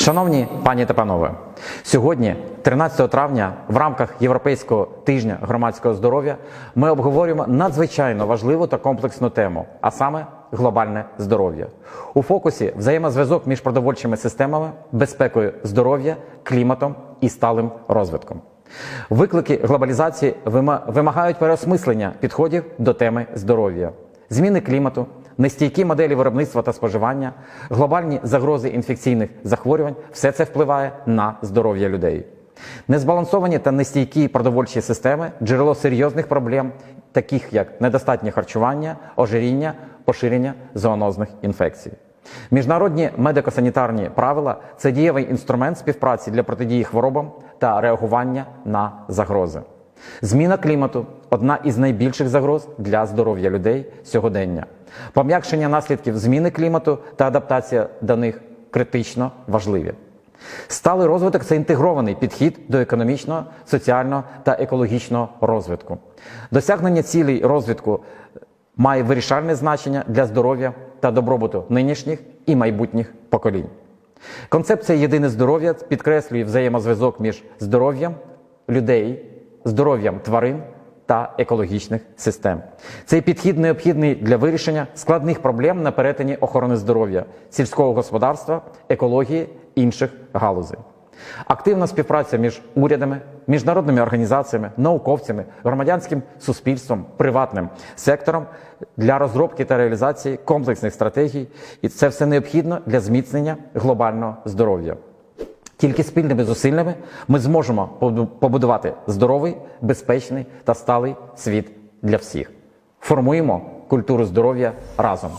Шановні пані та панове, сьогодні, 13 травня, в рамках Європейського тижня громадського здоров'я, ми обговорюємо надзвичайно важливу та комплексну тему, а саме глобальне здоров'я. У фокусі взаємозв'язок між продовольчими системами, безпекою здоров'я, кліматом і сталим розвитком. Виклики глобалізації вимагають переосмислення підходів до теми здоров'я, зміни клімату, нестійкі моделі виробництва та споживання, глобальні загрози інфекційних захворювань все це впливає на здоров'я людей. Незбалансовані та нестійкі продовольчі системи джерело серйозних проблем, таких як недостатнє харчування, ожиріння, поширення зоонозних інфекцій. Міжнародні медико-санітарні правила це дієвий інструмент співпраці для протидії хворобам та реагування на загрози. Зміна клімату одна із найбільших загроз для здоров'я людей сьогодення. Пом'якшення наслідків зміни клімату та адаптація до них критично важливі. Сталий розвиток це інтегрований підхід до економічного, соціального та екологічного розвитку. Досягнення цілей розвитку має вирішальне значення для здоров'я та добробуту нинішніх і майбутніх поколінь. Концепція єдине здоров'я підкреслює взаємозв'язок між здоров'ям людей, здоров'ям тварин та екологічних систем. Цей підхід необхідний для вирішення складних проблем на перетині охорони здоров'я, сільського господарства, екології інших галузей. Активна співпраця між урядами, міжнародними організаціями, науковцями, громадянським суспільством, приватним сектором для розробки та реалізації комплексних стратегій, і це все необхідно для зміцнення глобального здоров'я. Тільки спільними зусиллями ми зможемо побу- побудувати здоровий, безпечний та сталий світ для всіх. Формуємо культуру здоров'я разом.